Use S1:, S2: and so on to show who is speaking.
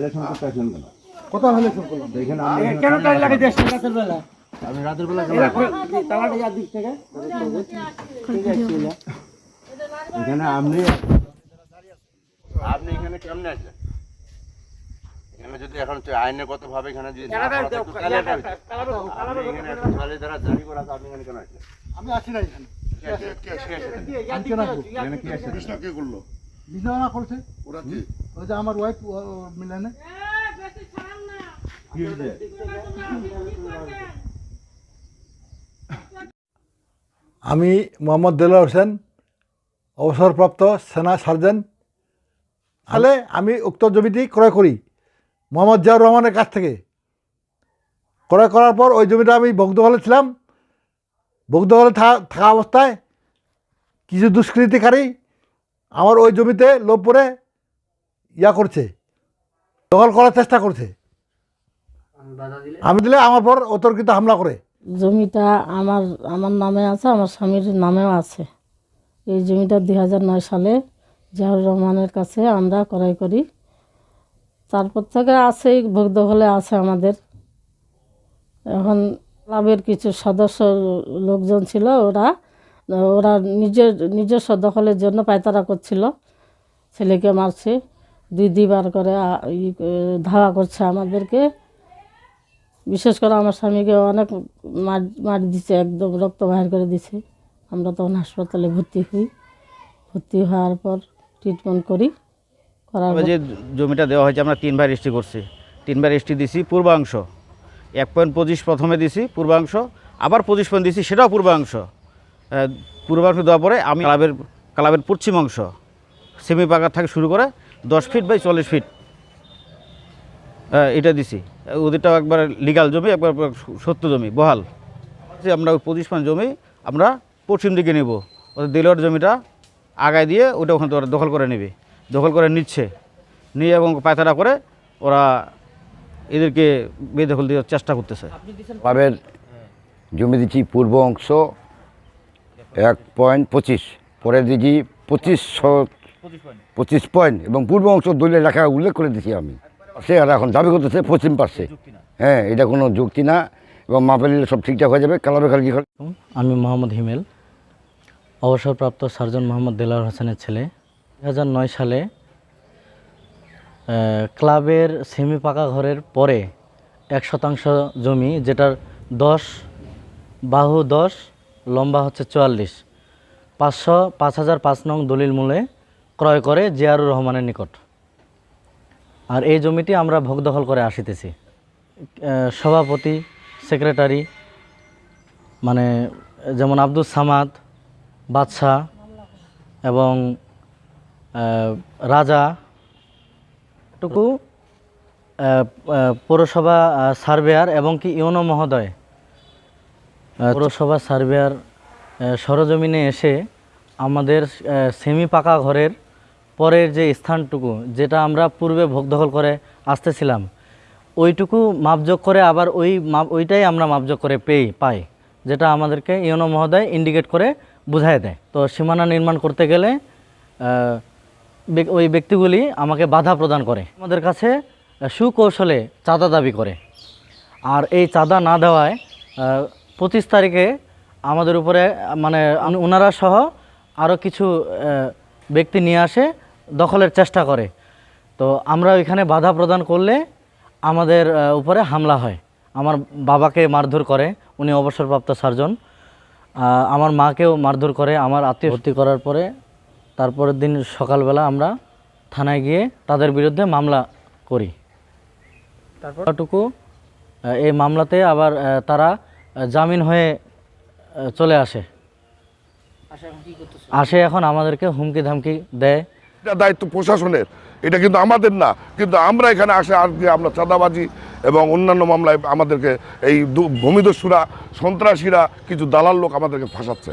S1: Violation করতে আসলেন কেন?
S2: কোথাও হলে ফোন করলাম?
S1: দেখেন আপনি এখানে
S2: কেন টাইম লাগে দেশ রাতের বেলা?
S1: আপনি রাতের বেলা কেন
S2: তালাটা ইয়ার দিক থেকে। ঠিক আছে
S1: এখানে আপনি আপনি এখানে কেমনে আসলেন এখানে যদি এখন তো আইনগত ভাবে এখানে যদি না করা থাকতো, তাহলে এটা হইতো। আপনি এখানে একটা ছেলে দ্বারা জারি করা আছে, আপনি এখানে কেন আসলেন?
S2: আমি আসি না এখানে।
S1: কে আসে? কে আসে?
S2: আমি কেন আসব
S1: এখানে কি আসে?
S3: কৃষ্ণ কে করল?
S2: বিছানা করছে
S3: ওরা কি?
S2: ওই যে আমার ওয়াইফ মিলানে।
S1: কি হয়েছে?
S4: আমি মোহাম্মদ দেলোয়ার হোসেন অবসরপ্রাপ্ত সেনা সার্জেন্ট। তাহলে আমি উক্ত জমিটি ক্রয় করি মোহাম্মদ জিয়াউর রহমানের কাছ থেকে। ক্রয় করার পর ওই জমিটা আমি বগদখলে ছিলাম। থাকা থাকা অবস্থায় কিছু দুষ্কৃতিকারী আমার ওই জমিতে লোভ করে ইয়া করছে দখল করার চেষ্টা করছে। আমি দিলে? আমার পর অতর্কিত হামলা করে।
S5: জমিটা আমার আমার নামে আছে আমার স্বামীর নামেও আছে। এই জমিটা দুই হাজার নয় সালে জিয়াউর রহমানের কাছে আমরা ক্রয় করি। তারপর থেকে আছেই ভোগদখলে আছে আমাদের। এখন ক্লাবের কিছু সদস্য লোকজন ছিল ওরা ওরা নিজের নিজস্ব দখলের জন্য পায়তারা করছিল। ছেলেকে মারছে দুই দুইবার করে ধাওয়া করছে আমাদেরকে। বিশেষ করে আমার স্বামীকে অনেক মার মার দিছে একদম রক্ত বাহির করে দিছে। আমরা তখন হাসপাতালে ভর্তি হই। ভর্তি হওয়ার পর ট্রিটমেন্ট করি করার
S6: যে জমিটা দেওয়া হয়েছে আমরা তিনবার রেজিস্ট্রি করছি। তিনবার রেজিস্ট্রি দিছি পূর্বাংশ। এক পয়েন্ট পঁচিশ প্রথমে দিছি পূর্বাংশ আবার পঁচিশ পয়েন্ট দিছি সেটাও পূর্বাংশ। পূর্বাংশ দেওয়ার পরে আমি ক্লাবের ক্লাবের পশ্চিম অংশ, সেমি পাকার থেকে শুরু করে দশ ফিট বাই চল্লিশ ফিট এটা দিছি। ওদেরটাও একবার লিগাল জমি, একবার সত্য জমি, বহাল। আমরা ওই পঁচিশ পান জমি আমরা পশ্চিম দিকে নেব। ওদের দিলর জমিটা আগায় দিয়ে ওটা ওখানে ওরা দখল করে নেবে। দখল করে নিচ্ছে। নিয়ে এবং পায়তারা করে ওরা এদেরকে বেদখল দেওয়ার চেষ্টা করতেছে।
S7: ক্লাবের জমি দিচ্ছি পূর্ব অংশ এক পয়েন্ট পঁচিশ। পরে দিচ্ছি পঁচিশ পঁচিশ পয়েন্ট। এবং পূর্ব অংশ দলীয় লেখা উল্লেখ করে দিচ্ছি আমি। সে আর এখন দাবি করতেছে পশ্চিম পাশে। হ্যাঁ এটা কোনো যুক্তি না এবং মাপেল সব ঠিকঠাক হয়ে যাবে। কালাবে খালি
S8: আমি মোহাম্মদ হিমেল অবসরপ্রাপ্ত সার্জন মোহাম্মদ দেলার হোসেনের ছেলে। দু হাজার নয় সালে ক্লাবের সেমি পাকা ঘরের পরে এক শতাংশ জমি যেটার দশ বাহু দশ লম্বা হচ্ছে চুয়াল্লিশ। পাঁচশো পাঁচ হাজার পাঁচ নং দলিল মূলে ক্রয় করে জিয়ারুর রহমানের নিকট। আর এই জমিটি আমরা ভোগ দখল করে আসিতেছি। সভাপতি, সেক্রেটারি মানে যেমন আব্দুল সামাদ, বাদশাহ এবং রাজা টুকু পৌরসভা সার্ভেয়ার এবং কি ইউনো মহোদয় পৌরসভা সার্ভেয়ার সরজমিনে এসে আমাদের সেমি পাকা ঘরের পরের যে স্থানটুকু, যেটা আমরা পূর্বে ভোগ দখল করে আসতেছিলাম, ওইটুকু মাপযোগ করে আবার ওই মাপ, ওইটাই আমরা মাপযোগ করে পেই পাই, যেটা আমাদেরকে ইউনো মহোদয় ইন্ডিকেট করে বুঝায় দেয়। তো সীমানা নির্মাণ করতে গেলে ওই ব্যক্তিগুলি আমাকে বাধা প্রদান করে। আমাদের কাছে সুকৌশলে চাঁদা দাবি করে। আর এই চাঁদা না দেওয়ায় পঁচিশ তারিখে আমাদের উপরে মানে ওনারা সহ আরও কিছু ব্যক্তি নিয়ে আসে দখলের চেষ্টা করে। তো আমরা ওইখানে বাধা প্রদান করলে আমাদের উপরে হামলা হয়। আমার বাবাকে মারধর করে উনি অবসরপ্রাপ্ত সার্জন। আমার মাকেও মারধর করে আমার আত্মীয় ভর্তি করার পরে তারপরের দিন সকালবেলা আমরা থানায় গিয়ে তাদের বিরুদ্ধে মামলা করি। তারপরটুকু এই মামলাতে আবার তারা জামিন হয়ে চলে আসে। আসে এখন আমাদেরকে হুমকি ধামকি দেয়।
S3: এটা দায়িত্ব প্রশাসনের। এটা কিন্তু আমাদের না কিন্তু আমরা এখানে আসে আজকে আমরা চাঁদাবাজি এবং অন্যান্য মামলায় আমাদেরকে এই ভূমিদস্যুরা সন্ত্রাসীরা কিছু দালাল লোক আমাদেরকে ফাঁসাচ্ছে।